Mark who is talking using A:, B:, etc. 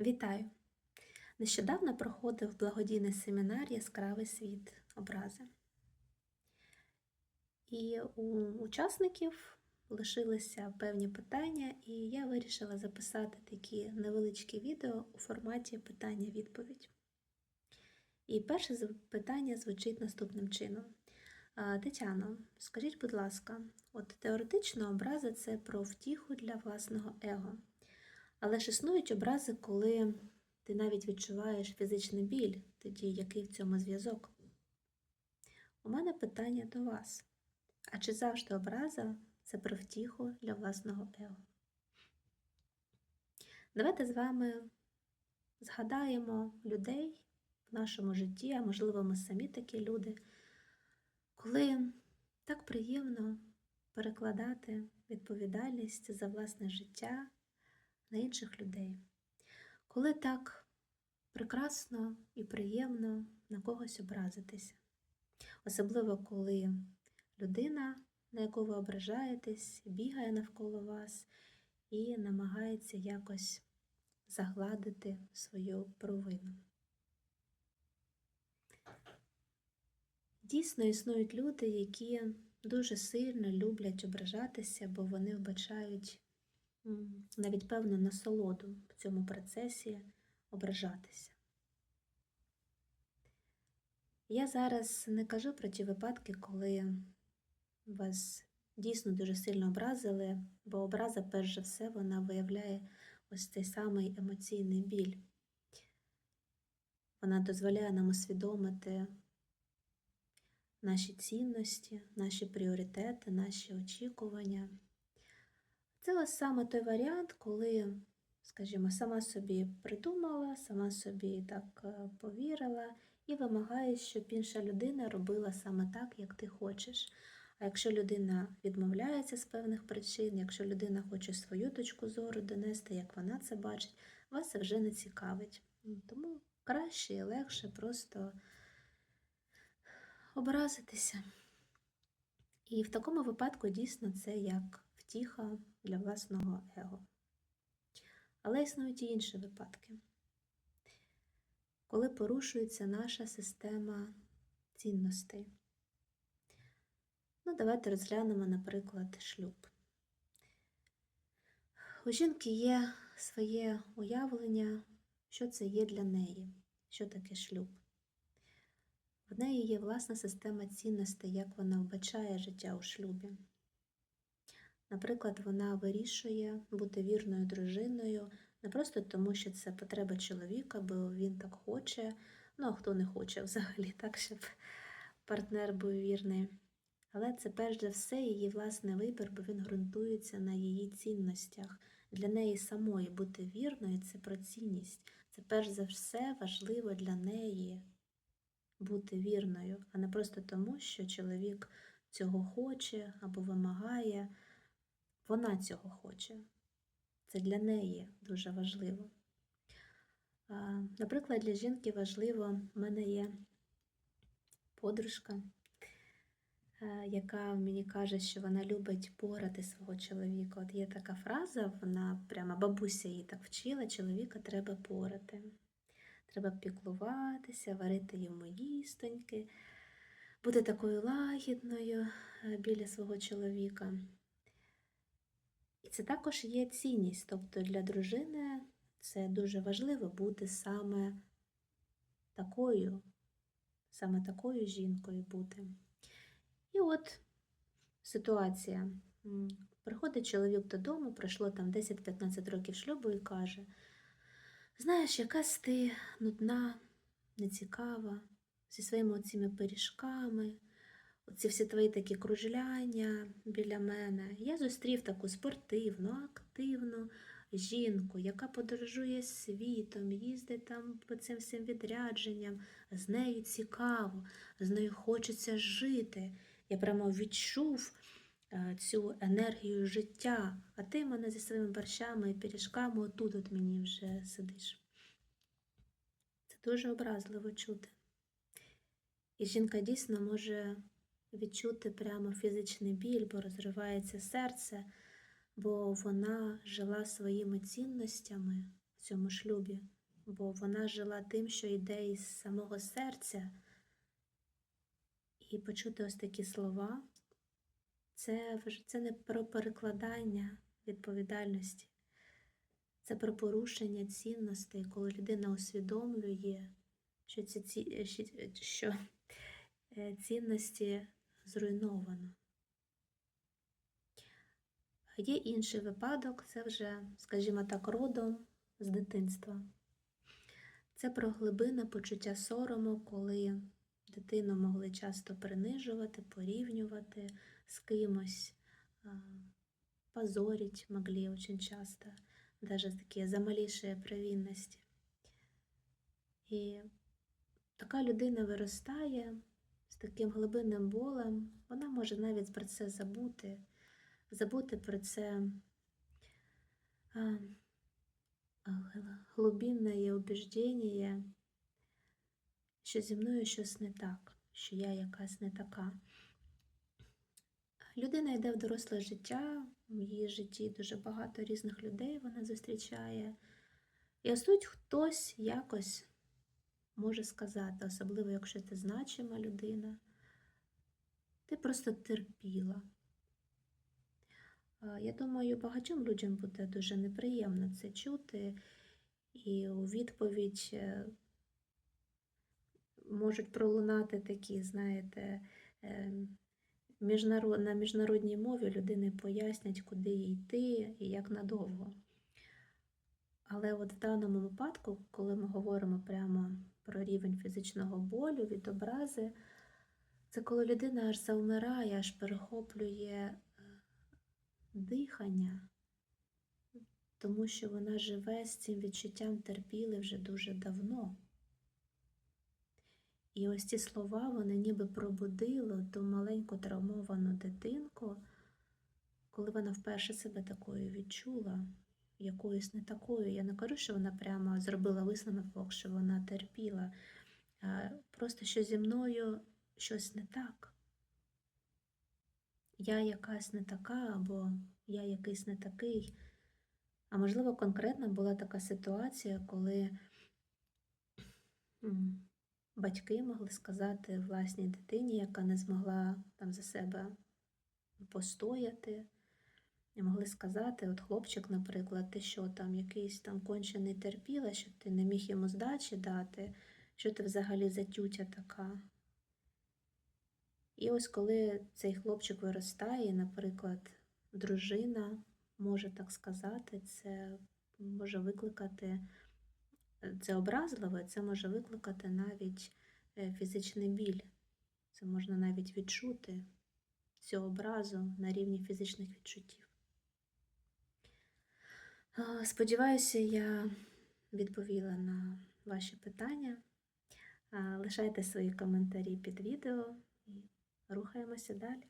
A: Вітаю! Нещодавно проходив благодійний семінар Яскравий світ образи. І у учасників лишилися певні питання, і я вирішила записати такі невеличкі відео у форматі питання-відповідь. І перше питання звучить наступним чином. Тетяно, скажіть, будь ласка, от теоретично образа це про втіху для власного его. Але ж існують образи, коли ти навіть відчуваєш фізичний біль, тоді який в цьому зв'язок? У мене питання до вас. А чи завжди образа це про втіху для власного его? Давайте з вами згадаємо людей в нашому житті, а можливо, ми самі такі люди, коли так приємно перекладати відповідальність за власне життя на інших людей. Коли так прекрасно і приємно на когось образитися. Особливо, коли людина, на яку ви ображаєтесь, бігає навколо вас і намагається якось загладити свою провину. Дійсно існують люди, які дуже сильно люблять ображатися, бо вони вбачають навіть певну насолоду в цьому процесі ображатися. Я зараз не кажу про ті випадки, коли вас дійсно дуже сильно образили, бо образа, перш за все, вона виявляє ось цей самий емоційний біль. Вона дозволяє нам усвідомити наші цінності, наші пріоритети, наші очікування. Це ось саме той варіант, коли, скажімо, сама собі придумала, сама собі так е, повірила і вимагає, щоб інша людина робила саме так, як ти хочеш. А якщо людина відмовляється з певних причин, якщо людина хоче свою точку зору донести, як вона це бачить, вас це вже не цікавить. Тому краще і легше просто образитися. І в такому випадку дійсно це як втіха для власного его. Але існують і інші випадки, коли порушується наша система цінностей. Ну, давайте розглянемо, наприклад, шлюб. У жінки є своє уявлення, що це є для неї, що таке шлюб. В неї є власна система цінностей, як вона вбачає життя у шлюбі. Наприклад, вона вирішує бути вірною дружиною не просто тому, що це потреба чоловіка, бо він так хоче, ну а хто не хоче взагалі, так, щоб партнер був вірний. Але це перш за все її власний вибір, бо він ґрунтується на її цінностях. Для неї самої бути вірною це про цінність. Це перш за все важливо для неї бути вірною, а не просто тому, що чоловік цього хоче або вимагає. Вона цього хоче. Це для неї дуже важливо. Наприклад, для жінки важливо, в мене є подружка, е, яка мені каже, що вона любить порати свого чоловіка. От є така фраза, вона прямо бабуся її так вчила, чоловіка треба порати. Треба піклуватися, варити йому їстоньки, бути такою лагідною е, біля свого чоловіка. Це також є цінність. Тобто для дружини це дуже важливо бути саме такою, саме такою жінкою бути. І от ситуація. Приходить чоловік додому, пройшло там 10-15 років шлюбу і каже: Знаєш, якась ти нудна, нецікава, зі своїми цими пиріжками, оці всі твої такі кружляння біля мене. Я зустрів таку спортивну, активну жінку, яка подорожує світом, їздить там по цим всім відрядженням. З нею цікаво, з нею хочеться жити. Я прямо відчув е, цю енергію життя, а ти мене зі своїми борщами і пиріжками отут от мені вже сидиш. Це дуже образливо чути. І жінка дійсно може відчути прямо фізичний біль, бо розривається серце, бо вона жила своїми цінностями в цьому шлюбі, бо вона жила тим, що йде із самого серця. І почути ось такі слова це, це не про перекладання відповідальності, це про порушення цінностей, коли людина усвідомлює, що ці що е, цінності зруйновано. Є інший випадок, це вже, скажімо так, родом з дитинства. Це про глибинне почуття сорому, коли дитину могли часто принижувати, порівнювати з кимось, позорить могли очень часто, даже такі за малейшие провинності. І така людина виростає таким глибинним болем, вона може навіть про це забути, забути про це є убіждення, що зі мною щось не так, що я якась не така. Людина йде в доросле життя, в її житті дуже багато різних людей вона зустрічає. І ось тут хтось якось може сказати, особливо якщо ти значима людина, ти просто терпіла. Я думаю, багатьом людям буде дуже неприємно це чути, і у відповідь е, можуть пролунати такі, знаєте, міжнарод... на міжнародній мові людини пояснять, куди йти і як надовго. Але от в даному випадку, коли ми говоримо прямо про рівень фізичного болю від образи, це коли людина аж завмирає, аж перехоплює е, дихання, тому що вона живе з цим відчуттям терпіли вже дуже давно. І ось ці слова, вони ніби пробудили ту маленьку травмовану дитинку, коли вона вперше себе такою відчула, якоюсь не такою. Я не кажу, що вона прямо зробила висновок, що вона терпіла, просто що зі мною щось не так. Я якась не така, або я якийсь не такий. А можливо, конкретно була така ситуація, коли батьки могли сказати власній дитині, яка не змогла там за себе постояти, і могли сказати, от хлопчик, наприклад, ти що там якийсь там кончений терпіла, що ти не міг йому здачі дати, що ти взагалі за тютя така. І ось коли цей хлопчик виростає, наприклад, дружина може так сказати, це може викликати, це образливе, це може викликати навіть е, фізичний біль. Це можна навіть відчути цю образу на рівні фізичних відчуттів. Сподіваюся, я відповіла на ваші питання. Лишайте свої коментарі під відео і рухаємося далі.